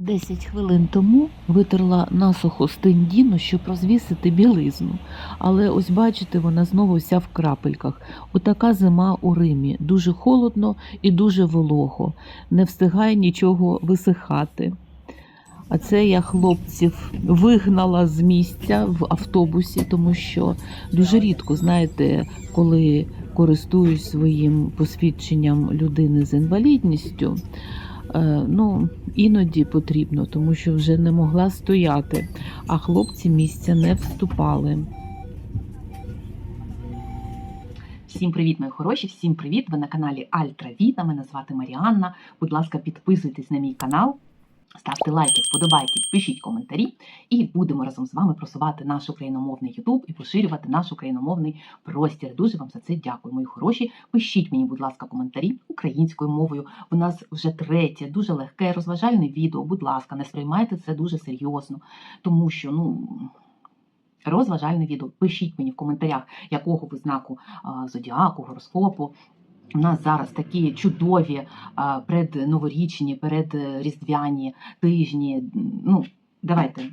Десять хвилин тому витерла насухо стендіну, щоб розвісити білизну. Але ось бачите, вона знову вся в крапельках. Отака зима у Римі. Дуже холодно і дуже волого. Не встигає нічого висихати. А це я хлопців вигнала з місця в автобусі, тому що дуже рідко, знаєте, коли користуюсь своїм посвідченням людини з інвалідністю. Е, ну, іноді потрібно, тому що вже не могла стояти, а хлопці місця не вступали. Всім привіт, мої хороші! Всім привіт! Ви на каналі Альтра Віта. Мене звати Маріанна. Будь ласка, підписуйтесь на мій канал, ставте лайки, вподобайки, пишіть коментарі, і будемо разом з вами просувати наш україномовний Ютуб і поширювати наш україномовний простір. Дуже вам за це дякую, мої хороші. Пишіть мені, будь ласка, коментарі українською мовою. У нас вже третє, дуже легке, розважальне відео. Будь ласка, не сприймайте це дуже серйозно, тому що ну. Розважальне відео. Пишіть мені в коментарях, якого ви знаку зодіаку, гороскопу. У нас зараз такі чудові а, предноворічні, передріздвяні тижні. Ну, давайте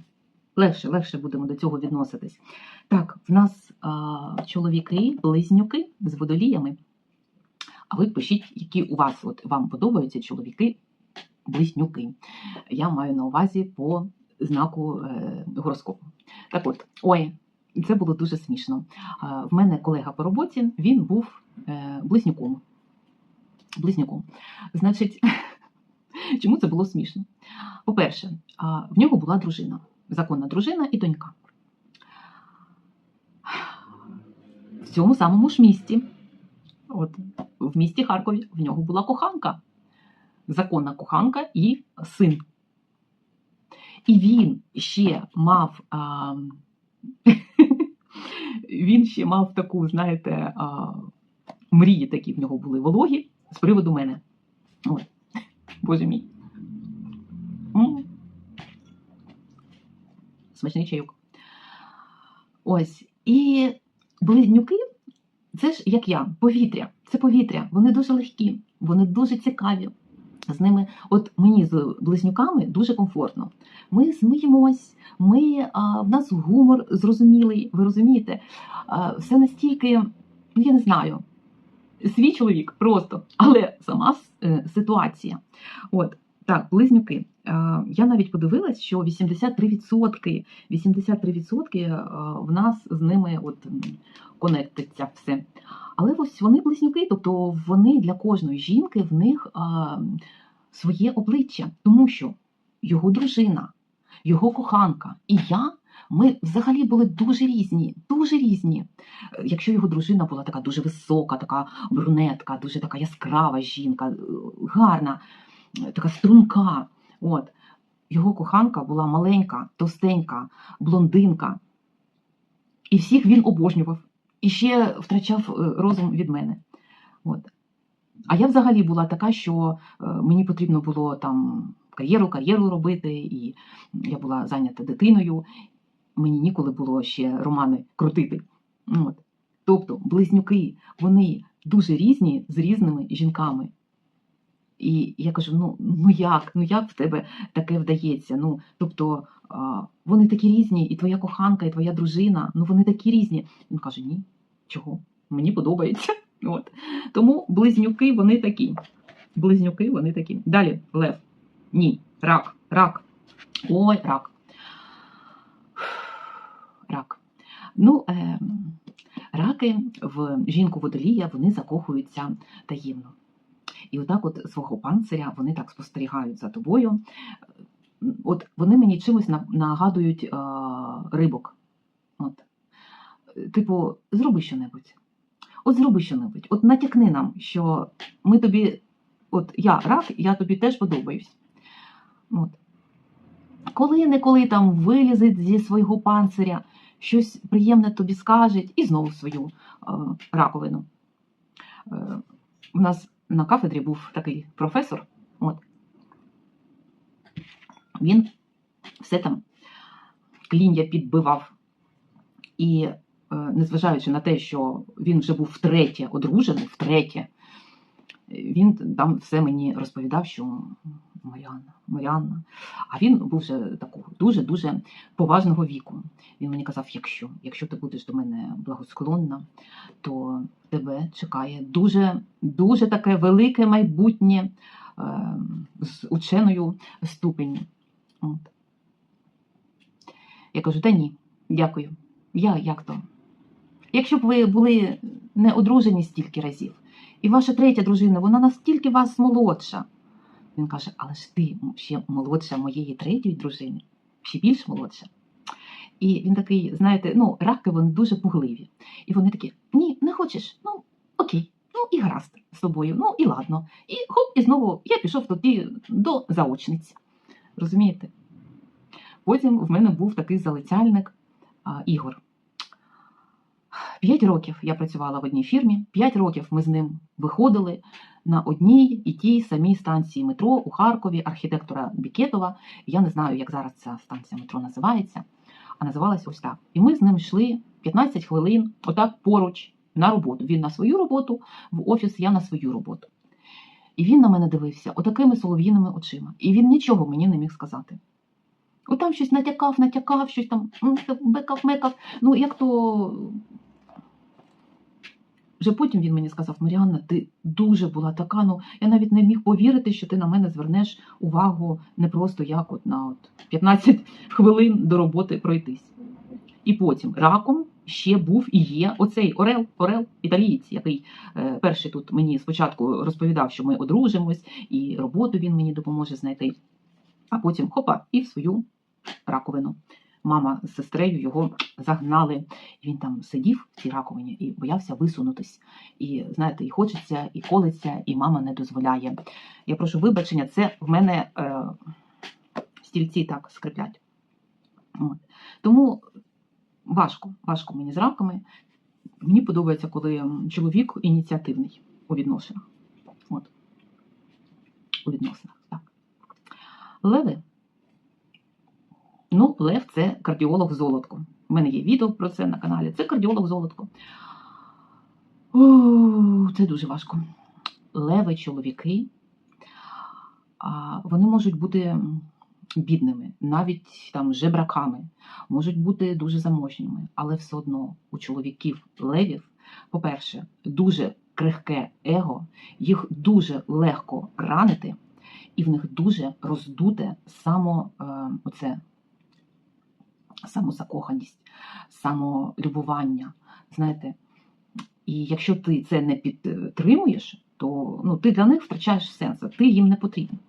легше, легше будемо до цього відноситись. Так, в нас а, чоловіки, близнюки з водоліями. А ви пишіть, які у вас от вам подобаються чоловіки, близнюки. Я маю на увазі по знаку е, гороскопу. Так от, ой, це було дуже смішно. В мене колега по роботі, він був е, близнюком. Близнюком. Значить, чому це було смішно? По-перше, в нього була дружина, законна дружина і донька. В цьому самому ж місті, от, в місті Харкові, в нього була коханка, законна коханка і син. І він ще мав. А, він ще мав таку, знаєте, а, мрії такі в нього були вологі з приводу мене. Ой, Боже мій. Смачний чайок. Ось. І близнюки, це ж як я, повітря. Це повітря. Вони дуже легкі, вони дуже цікаві. З ними, от мені з близнюками дуже комфортно. Ми сміємось, ми, а, в нас гумор зрозумілий, ви розумієте? А, все настільки, ну я не знаю, свій чоловік просто, але сама е, ситуація. От так, близнюки. А, я навіть подивилась, що 83%, 83% е, в нас з ними от конектиться все. Але ось вони близнюки, тобто вони для кожної жінки в них а, своє обличчя, тому що його дружина, його коханка і я. Ми взагалі були дуже різні, дуже різні. Якщо його дружина була така дуже висока, така брюнетка, дуже така яскрава жінка, е, гарна, е, така струнка. От. Його коханка була маленька, товстенька, блондинка. І всіх він обожнював. І ще втрачав е, розум від мене. От. А я взагалі була така, що мені потрібно було там кар'єру, кар'єру робити, і я була зайнята дитиною. Мені ніколи було ще романи крутити. От. Тобто близнюки, вони дуже різні з різними жінками. І я кажу: ну, ну як? Ну як в тебе таке вдається? Ну, тобто вони такі різні, і твоя коханка, і твоя дружина, ну вони такі різні. Він каже: ні, чого? Мені подобається. От. Тому близнюки вони такі. Близнюки вони такі. Далі лев. Ні, рак, рак. Ой. Рак. Ну, е, раки в жінку водолія вони закохуються таємно. І отак, от свого панциря, вони так спостерігають за тобою. От вони мені чимось нагадують е, рибок. От. Типу, зроби що-небудь. От зроби що-небудь. От натякни нам, що ми тобі, от я рак, я тобі теж подобаюсь. От. Коли-неколи там вилізе зі свого панциря, щось приємне тобі скажуть, і знову свою е, раковину. Е, у нас на кафедрі був такий професор. От. Він все там клін'я підбивав. І е, незважаючи на те, що він вже був втретє одружений, втретє, він там все мені розповідав, що Маріанна, Маріанна. А він був вже такого дуже-дуже поважного віку. Він мені казав: якщо, якщо ти будеш до мене благосклонна, то тебе чекає дуже, дуже таке велике майбутнє е, з ученою ступені. От. Я кажу, та ні, дякую. Я як то? Якщо б ви були не одружені стільки разів, і ваша третя дружина, вона настільки вас молодша. Він каже, але ж ти ще молодша моєї третьої дружини, ще більш молодша. І він такий, знаєте, ну, раки вони дуже пугливі. І вони такі: ні, не хочеш, ну окей, ну і гаразд з тобою, ну і ладно. І хоп, і знову я пішов тоді до заочниць. Розумієте? Потім в мене був такий залицяльник а, Ігор. П'ять років я працювала в одній фірмі, п'ять років ми з ним виходили на одній і тій самій станції метро у Харкові, архітектора Бікетова. Я не знаю, як зараз ця станція метро називається, а називалась ось так. І ми з ним йшли 15 хвилин, отак поруч на роботу. Він на свою роботу, в офіс, я на свою роботу. І він на мене дивився отакими солов'їними очима. І він нічого мені не міг сказати. От там щось натякав, натякав, щось там бекав, мекав. Ну, як то. Вже потім він мені сказав: Маріанна, ти дуже була така. Ну я навіть не міг повірити, що ти на мене звернеш увагу не просто як от на от 15 хвилин до роботи пройтись. І потім раком ще був і є оцей Орел, Орел, італієць, який е, перший тут мені спочатку розповідав, що ми одружимось, і роботу він мені допоможе знайти. А потім хопа, і в свою раковину. Мама з сестрею його загнали. І він там сидів в цій раковині і боявся висунутись. І знаєте, і хочеться, і колиться, і мама не дозволяє. Я прошу вибачення, це в мене е, стільці так скриплять. Тому важко, важко мені з раками. Мені подобається, коли чоловік ініціативний у відносинах. От. У відносинах, так. Леви. Ну, Лев це кардіолог золотко. У мене є відео про це на каналі. Це кардіолог золотко. О, це дуже важко. Леви, чоловіки, вони можуть бути бідними, навіть там жебраками, можуть бути дуже заможніми, але все одно у чоловіків левів, по-перше, дуже крихке его, їх дуже легко ранити, і в них дуже роздуте само е, оце самозакоханість, самолюбування. Знаєте, і якщо ти це не підтримуєш, то ну, ти для них втрачаєш сенс, ти їм не потрібен.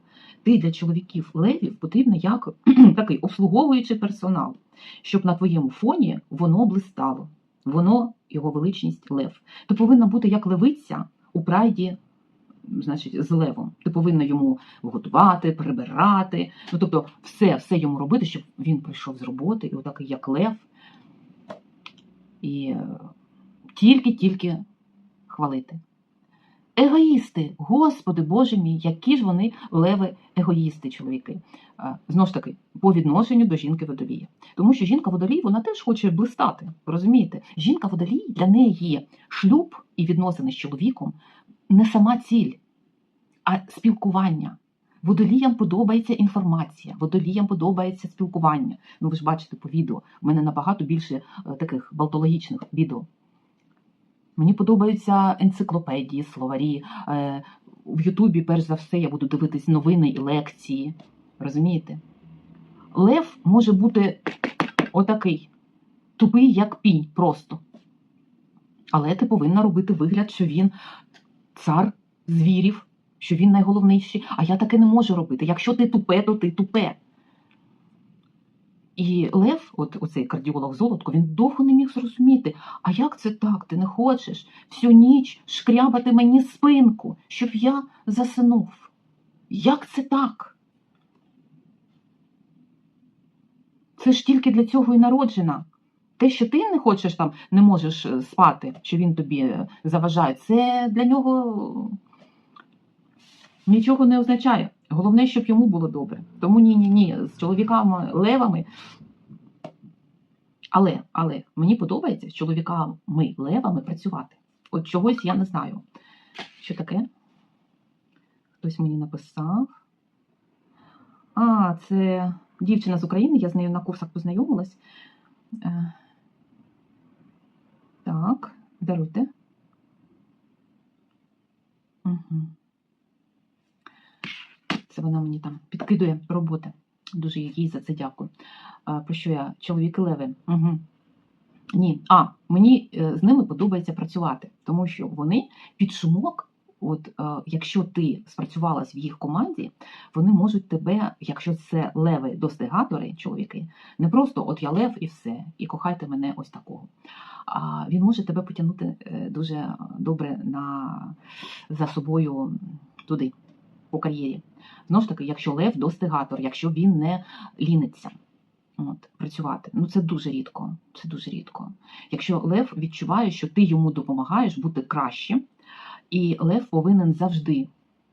Ти для чоловіків левів потрібен як такий обслуговуючий персонал, щоб на твоєму фоні воно блистало, воно його величність лев. Ти повинна бути як левиця у прайді, значить, з левом. Ти повинна йому готувати, прибирати, ну тобто все, все йому робити, щоб він прийшов з роботи, і отакий як лев. І е, тільки-тільки хвалити. Егоїсти, Господи Боже мій, які ж вони леви егоїсти, чоловіки. Е, Знову ж таки, по відношенню до жінки водолія. Тому що жінка водолій, вона теж хоче блистати. Розумієте? Жінка водолій для неї шлюб і відносини з чоловіком не сама ціль, а спілкування. Водоліям подобається інформація, водоліям подобається спілкування. Ну ви ж бачите по відео. У мене набагато більше е, таких балтологічних відео. Мені подобаються енциклопедії, словарі. Е, В Ютубі, перш за все, я буду дивитись новини і лекції. Розумієте? Лев може бути отакий, тупий, як пінь, просто. Але ти повинна робити вигляд, що він цар звірів, що він найголовніший. А я таке не можу робити. Якщо ти тупе, то ти тупе. І Лев, от оцей кардіолог Золотко, він довго не міг зрозуміти, а як це так? Ти не хочеш всю ніч шкрябати мені спинку, щоб я засинув? Як це так? Це ж тільки для цього і народжена. Те, що ти не хочеш там, не можеш е, спати, що він тобі е, заважає, це для нього нічого не означає. Головне, щоб йому було добре. Тому ні, ні, ні, з чоловіками левами. Але, але мені подобається з чоловіками левами працювати. От чогось я не знаю. Що таке? Хтось мені написав. А, це дівчина з України, я з нею на курсах познайомилась. Е, Так, даруйте. Угу. Це вона мені там підкидує роботи. Дуже їй за це дякую. А, про що я? Чоловіки леви. Угу. Ні. А, мені е, з ними подобається працювати, тому що вони під шумок, от е, якщо ти спрацювалась в їх команді, вони можуть тебе, якщо це леви достигатори, чоловіки, не просто от я лев і все, і кохайте мене ось такого. А він може тебе потягнути е, дуже добре на, за собою туди, по кар'єрі. Знову ж таки, якщо лев достигатор, якщо він не ліниться. От, працювати. Ну це дуже рідко. Це дуже рідко. Якщо Лев відчуває, що ти йому допомагаєш бути краще, і Лев повинен завжди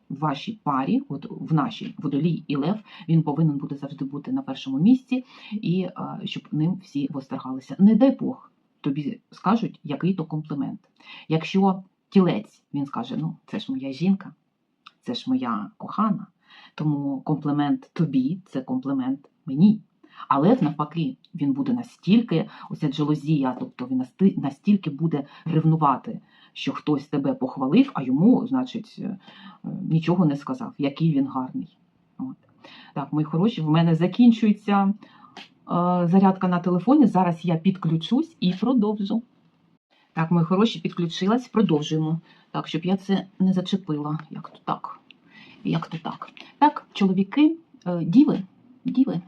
в вашій парі, от в нашій водолій і Лев, він повинен буде завжди бути на першому місці, і е, щоб ним всі востергалися. Не дай Бог, тобі скажуть, який то комплімент. Якщо тілець, він скаже: ну, це ж моя жінка, це ж моя кохана, тому комплімент тобі це комплімент мені. Але навпаки, він буде настільки, оця джелозія, тобто він настільки буде ревнувати, що хтось тебе похвалив, а йому, значить, е, е, нічого не сказав, який він гарний. От. Так, мої хороші, в мене закінчується е, зарядка на телефоні. Зараз я підключусь і продовжу. Так, мої хороші, підключилась, продовжуємо. Так, щоб я це не зачепила. Як то так? Як то так? Так, чоловіки, е, діви, діви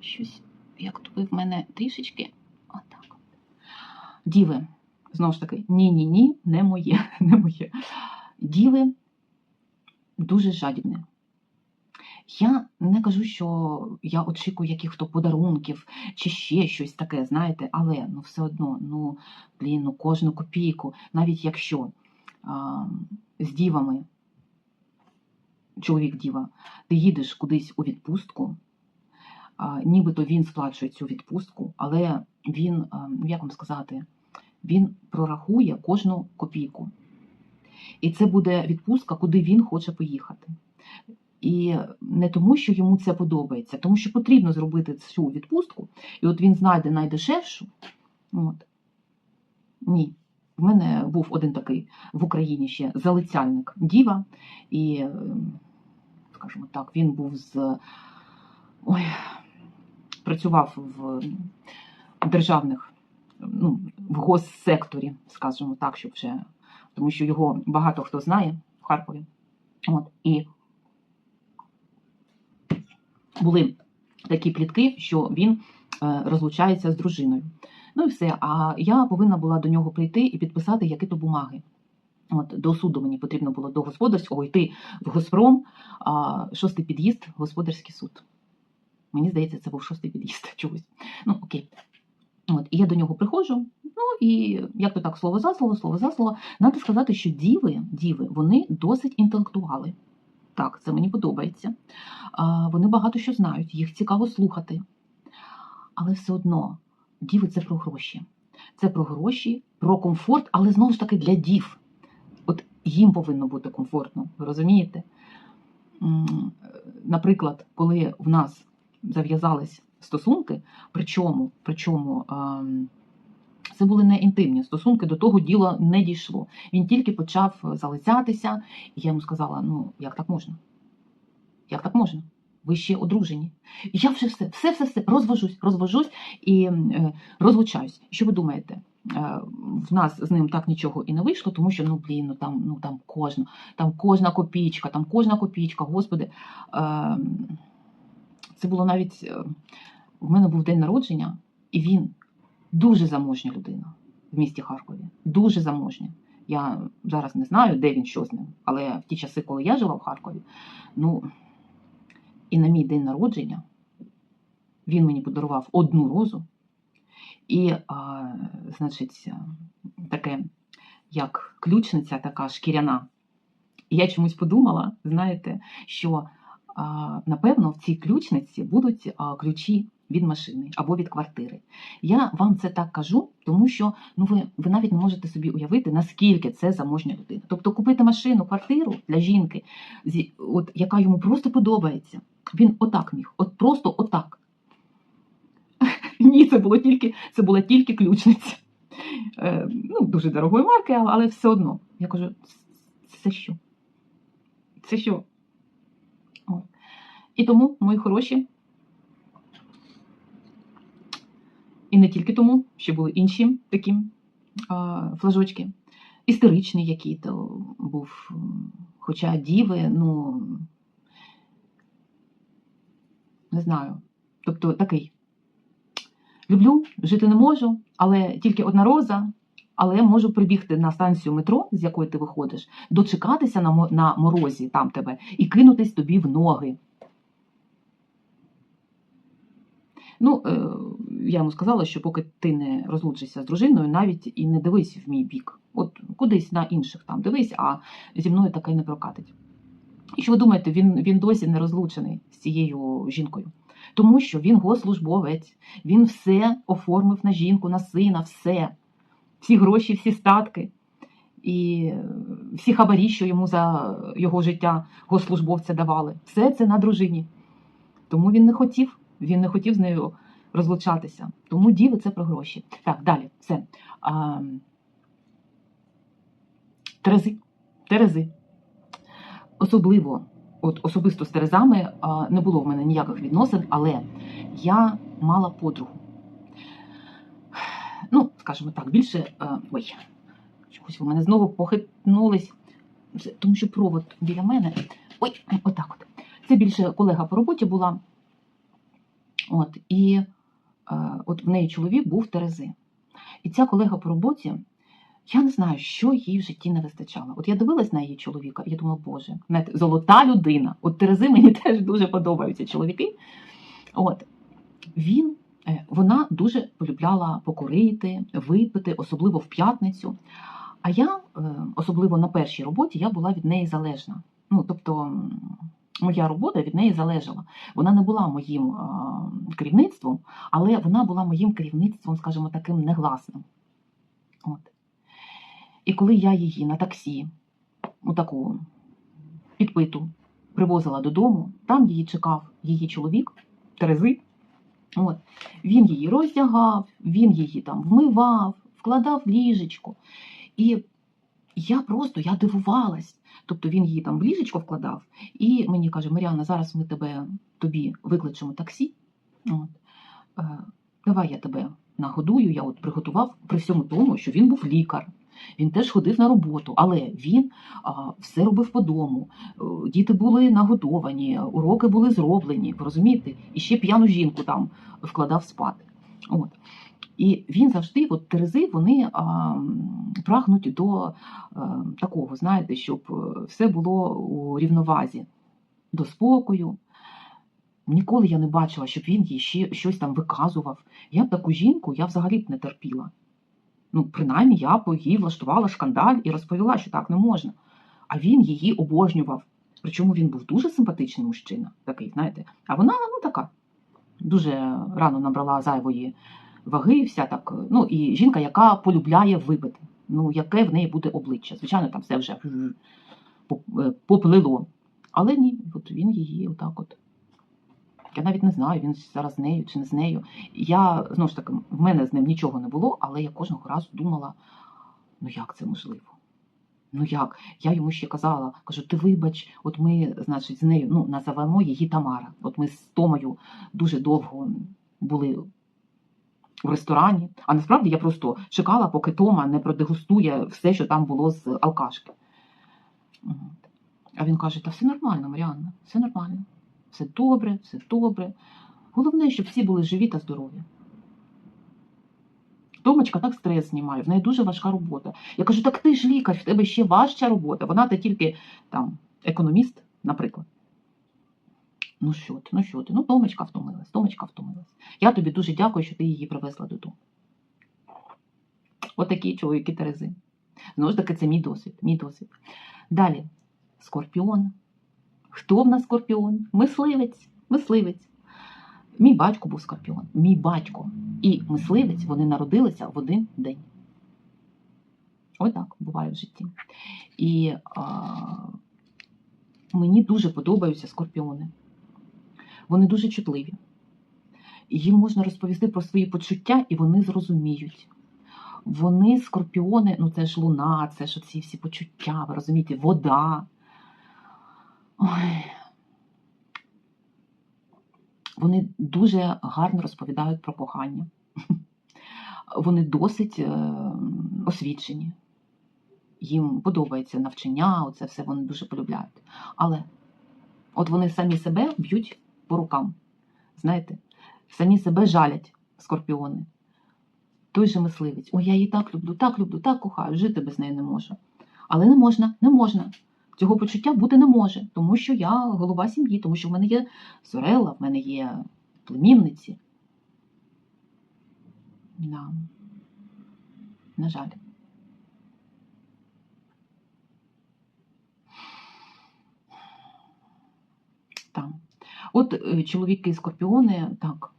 щось, як то ви в мене трішечки. Отак. Діви. Знову ж таки, ні-ні ні, не моє, не моє. Діви дуже жадібні. Я не кажу, що я очікую яких-то подарунків чи ще щось таке, знаєте, але ну все одно, ну, блін, ну кожну копійку, навіть якщо а, з дівами, чоловік діва, ти їдеш кудись у відпустку, а, нібито він сплачує цю відпустку, але він, а, як вам сказати, він прорахує кожну копійку. І це буде відпустка, куди він хоче поїхати. І не тому, що йому це подобається, тому що потрібно зробити цю відпустку, і от він знайде найдешевшу. От. Ні. В мене був один такий в Україні ще залицяльник діва, і, е, скажімо так, він був з. Ой, працював в державних, ну, в госсекторі, скажімо так, щоб вже, тому що його багато хто знає в Харкові. От, і були такі плітки, що він е, розлучається з дружиною. Ну і все. А я повинна була до нього прийти і підписати які-то бумаги. От до суду мені потрібно було до господарського йти в Госпром, а, шостий під'їзд, господарський суд. Мені здається, це був шостий під'їзд чогось. Ну, окей. От, і я до нього приходжу. Ну і як то так, слово за слово, слово за слово. Надо сказати, що діви, діви, вони досить інтелектуали. Так, це мені подобається. А, вони багато що знають, їх цікаво слухати. Але все одно, діви це про гроші. Це про гроші, про комфорт, але знову ж таки для дів. От їм повинно бути комфортно, ви розумієте? Наприклад, коли в нас зав'язались стосунки, причому, причому ем, це були не інтимні стосунки, до того діло не дійшло. Він тільки почав залицятися, і я йому сказала: ну, як так можна? Як так можна? Ви ще одружені. І я вже все, все, все, все розвожусь, розвожусь і е, розлучаюсь. Що ви думаєте? Е, в нас з ним так нічого і не вийшло, тому що ну блін, ну там, ну там кожна, там кожна копійка, там кожна копійка, господи. Е, це було навіть е, в мене був день народження, і він дуже заможня людина в місті Харкові. Дуже заможня. Я зараз не знаю, де він що з ним, але в ті часи, коли я жила в Харкові, ну і на мій день народження він мені подарував одну розу. І, а, значить, таке, як ключниця, така шкіряна. І я чомусь подумала, знаєте, що а, напевно в цій ключниці будуть а, ключі від машини або від квартири. Я вам це так кажу, тому що ну ви, ви навіть не можете собі уявити, наскільки це заможня людина. Тобто купити машину, квартиру для жінки, от, яка йому просто подобається. Він отак міг, от просто отак. Ні, це було тільки, це була тільки ключниця. Е, ну, дуже дорогої марки, але все одно. Я кажу, це що? Це що? О. І тому, мої хороші. І не тільки тому, ще були інші такі флажочки. Історичний який то був. Хоча діви, ну не знаю. Тобто такий. Люблю, жити не можу, але тільки одна роза, але можу прибігти на станцію метро, з якої ти виходиш, дочекатися на, на морозі там тебе і кинутись тобі в ноги. Ну, е, я йому сказала, що поки ти не розлучишся з дружиною, навіть і не дивись в мій бік. От кудись на інших там дивись, а зі мною таке не прокатить. І що ви думаєте, він, він досі не розлучений з цією жінкою? Тому що він госслужбовець, він все оформив на жінку, на сина, все. Всі гроші, всі статки. І е, всі хабарі, що йому за його життя госслужбовця давали. Все це на дружині. Тому він не хотів, він не хотів з нею розлучатися. Тому діви це про гроші. Так, далі, все. А, Терези. Терези. Особливо, от особисто з Терезами а, не було в мене ніяких відносин, але я мала подругу. Ну, скажімо так, більше. а, ой, чогось у мене знову похитнулись, тому що провод біля мене. Ой, отак от. Це більше колега по роботі була. От, і от в неї чоловік був Терези. І ця колега по роботі, я не знаю, що їй в житті не вистачало. От я дивилась на її чоловіка, і я думала, боже, золота людина. От Терези мені теж дуже подобаються чоловіки. От він, е, вона дуже полюбляла покурити, випити, особливо в п'ятницю. А я, е, особливо на першій роботі, я була від неї залежна. Ну, тобто, моя робота від неї залежала. Вона не була моїм керівництвом, але вона була моїм керівництвом, скажімо, таким негласним. От. І коли я її на таксі, у таку підпиту, привозила додому, там її чекав її чоловік, Терези. От. Він її роздягав, він її там вмивав, вкладав в ліжечко. І я просто я дивувалась. Тобто він її там в ліжечко вкладав, і мені каже: Маріана, зараз ми тебе тобі викличемо таксі. От. Е, давай я тебе нагодую. Я от приготував при всьому тому, що він був лікар. Він теж ходив на роботу, але він а, все робив по дому. Е, Діти були нагодовані, уроки були зроблені, розумієте? І ще п'яну жінку там вкладав спати. От. І він завжди, от Терези, вони а, прагнуть до а, такого, знаєте, щоб е, все було у рівновазі, до спокою. Ніколи я не бачила, щоб він їй ще щось там виказував. Я б таку жінку я взагалі б не терпіла. Ну, принаймні, я б їй влаштувала шкандаль і розповіла, що так не можна. А він її обожнював. Причому він був дуже симпатичний мужчина, такий, знаєте. А вона, ну така, дуже рано набрала зайвої ваги, вся так. Ну і жінка, яка полюбляє випити. Ну, яке в неї буде обличчя. Звичайно, там все вже е, поплило. Але ні, от він її отак от. Я навіть не знаю, він зараз з нею чи не з нею. Я знову ж таки, в мене з ним нічого не було, але я кожного разу думала: ну як це можливо? Ну як? Я йому ще казала, кажу, ти вибач, от ми, значить, з нею ну, називаємо її Тамара. От ми з Томою дуже довго були в ресторані. А насправді я просто чекала, поки Тома не продегустує все, що там було з алкашки. А він каже: та все нормально, Маріанна, все нормально. Все добре, все добре. Головне, щоб всі були живі та здорові. Томочка так стрес знімає, в неї дуже важка робота. Я кажу, так ти ж лікар, в тебе ще важча робота. Вона ти тільки там економіст, наприклад. Ну що ти, ну що ти? Ну, Томочка втомилась, Томочка втомилась. Я тобі дуже дякую, що ти її привезла додому. Отакі чоловіки Терези. Знову ж таки, це мій досвід. Мій досвід. Далі, скорпіон. Хто в нас скорпіон? Мисливець. Мисливець. Мій батько був скорпіон. Мій батько і мисливець вони народилися в один день. Ось так буває в житті. І а, мені дуже подобаються скорпіони. Вони дуже чутливі. Їм можна розповісти про свої почуття, і вони зрозуміють. Вони скорпіони, ну це ж луна, це ж оці всі почуття, ви розумієте, вода. Ой. Вони дуже гарно розповідають про кохання. Вони досить е, освічені. Їм подобається навчання, оце все вони дуже полюбляють. Але от вони самі себе б'ють по рукам. Знаєте, самі себе жалять, скорпіони. Той же мисливець. Ой, я її так люблю, так люблю, так кохаю, жити без неї не можу. Але не можна, не можна. Цього почуття бути не може, тому що я голова сім'ї, тому що в мене є Сорела, в мене є племінниці. Да. На жаль. Так. От е, чоловіки скорпіони, так,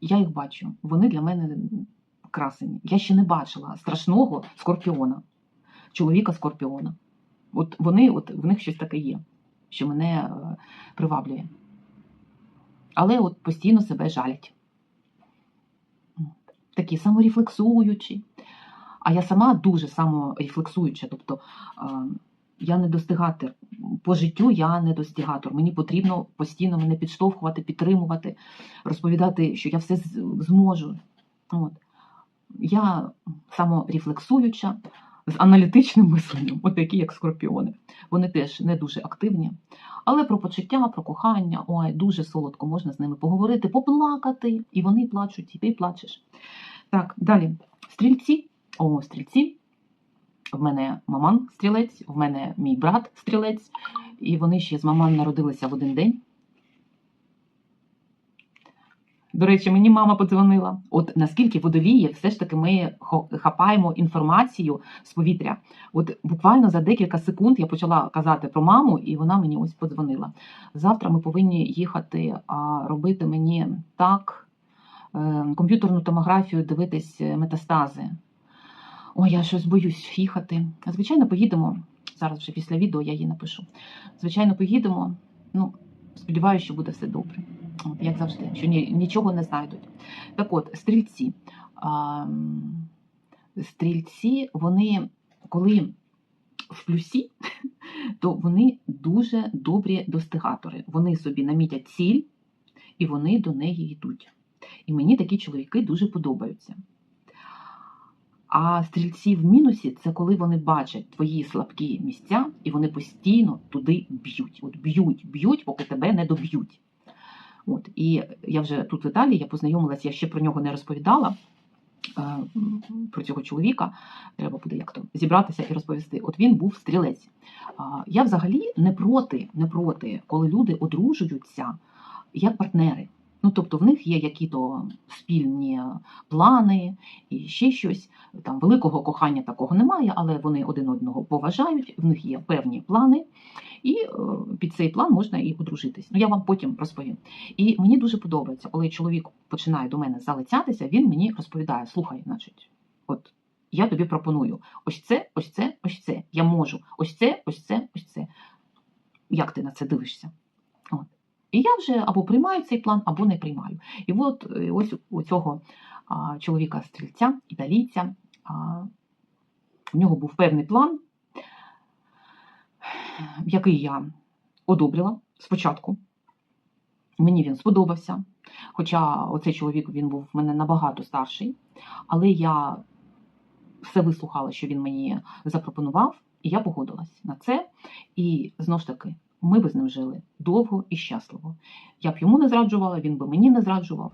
я їх бачу. Вони для мене красені. Я ще не бачила страшного скорпіона, чоловіка скорпіона. От вони, от в них щось таке є, що мене е, приваблює. Але от постійно себе жалять. Такі саморефлексуючі. А я сама дуже саморефлексуюча. Тобто е, я не достигатор. По життю я не достигатор. Мені потрібно постійно мене підштовхувати, підтримувати, розповідати, що я все зможу. От. Я саморефлексуюча, з аналітичним мисленням, от такі, як скорпіони. Вони теж не дуже активні. Але про почуття, про кохання, ой, дуже солодко можна з ними поговорити, поплакати, і вони плачуть, і ти плачеш. Так, далі. Стрільці. О, стрільці. В мене маман стрілець, в мене мій брат стрілець, і вони ще з маман народилися в один день. До речі, мені мама подзвонила. От наскільки водолії, все ж таки ми хапаємо інформацію з повітря. От буквально за декілька секунд я почала казати про маму, і вона мені ось подзвонила. Завтра ми повинні їхати, а робити мені так, е, комп'ютерну томографію, дивитись е, метастази. Ой, я щось боюсь їхати. Звичайно, поїдемо. Зараз вже після відео я їй напишу. Звичайно, поїдемо. Ну, сподіваюся, що буде все добре. Як завжди, що ні, нічого не знайдуть. Так от, стрільці. А, стрільці, вони, коли в плюсі, то вони дуже добрі достигатори. Вони собі намітять ціль, і вони до неї йдуть. І мені такі чоловіки дуже подобаються. А стрільці в мінусі це коли вони бачать твої слабкі місця, і вони постійно туди б'ють. От б'ють, б'ють, поки тебе не доб'ють. От, і я вже тут в Італії я познайомилася, я ще про нього не розповідала. е, Про цього чоловіка треба буде як то зібратися і розповісти. От він був стрілець. Я взагалі не проти, не проти, коли люди одружуються як партнери. Ну, тобто в них є які-то спільні плани і ще щось. Там великого кохання такого немає, але вони один одного поважають, в них є певні плани, і е, під цей план можна і одружитись. Ну я вам потім розповім. І мені дуже подобається, коли чоловік починає до мене залицятися, він мені розповідає: слухай, значить, от я тобі пропоную ось це, ось це, ось це. Я можу, ось це, ось це, ось це. Як ти на це дивишся? І я вже або приймаю цей план, або не приймаю. І от е, ось у цього чоловіка-стрільця, італійця, в нього був певний план, який я одобрила спочатку. Мені він сподобався. Хоча оцей чоловік він був в мене набагато старший, але я все вислухала, що він мені запропонував, і я погодилась на це. І знову ж таки, ми би з ним жили довго і щасливо. Я б йому не зраджувала, він би мені не зраджував.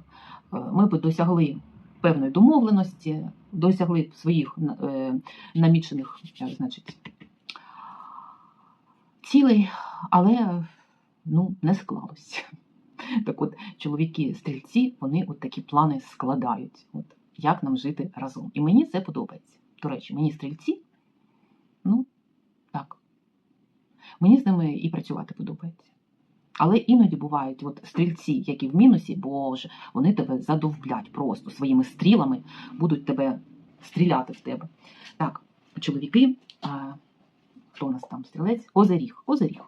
Е, Ми б досягли певної домовленості, досягли б своїх е, намічених, значить, цілей, але ну, не склалось. Так от, чоловіки-стрільці, вони от такі плани складають. От, як нам жити разом. І мені це подобається. До речі, мені стрільці, ну. Мені з ними і працювати подобається. Але іноді бувають от стрільці, які в мінусі, боже, вони тебе задовблять просто своїми стрілами, будуть тебе стріляти в тебе. Так, чоловіки, а, хто у нас там стрілець? Озеріг. Озеріг.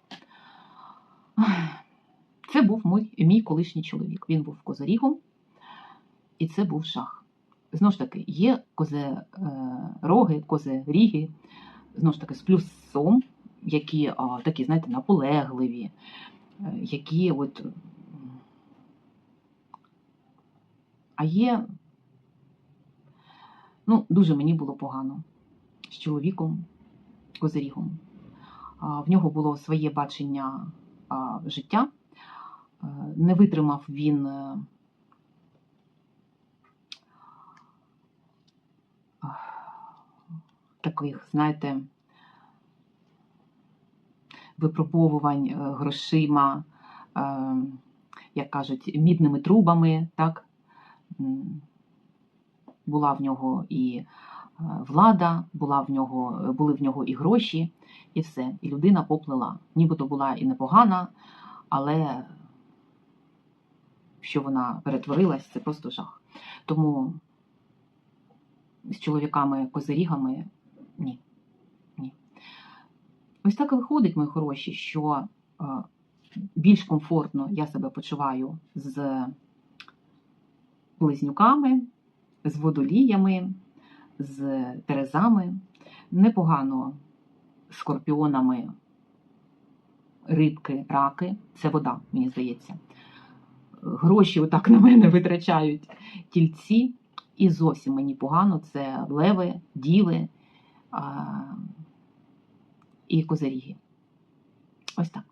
Це був мій, мій колишній чоловік. Він був козорігом, і це був жах. Знову ж таки, є козероги, козеріги, знову ж таки, з плюсом, які такі, знаєте, наполегливі, е, які от. А є, ну, дуже мені було погано з чоловіком Козирігом. В нього було своє бачення життя. Е, Не витримав він е, таких, знаєте, випробовувань е, грошима, е, як кажуть, мідними трубами. Так? Була в нього і е, влада, була в нього, були в нього і гроші, і все. І людина поплила. Нібито була і непогана, але що вона перетворилась, це просто жах. Тому з чоловіками-козирігами ні. ні. Ось так і виходить, мої хороші, що е, більш комфортно я себе почуваю з близнюками, з водоліями, з терезами, непогано скорпіонами, рибки, раки. Це вода, мені здається. Гроші отак на мене витрачають тільці, і зовсім мені погано це леви, діви і козиріги. Ось так.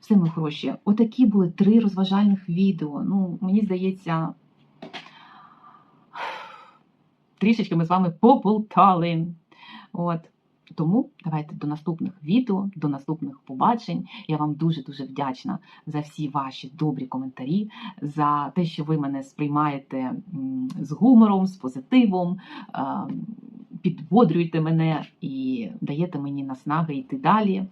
Все, мої хороші. Отакі були три розважальних відео. Ну, мені здається, трішечки ми з вами поболтали. От. Тому давайте до наступних відео, до наступних побачень. Я вам дуже-дуже вдячна за всі ваші добрі коментарі, за те, що ви мене сприймаєте з гумором, з позитивом, підбодрюєте мене і даєте мені наснаги йти далі.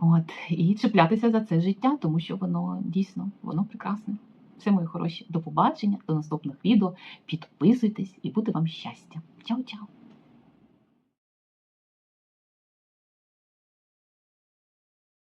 От, і чіплятися за це життя, тому що воно дійсно воно прекрасне. Все, мої хороші, до побачення, до наступних відео. Підписуйтесь і буде вам щастя. Чао-чао!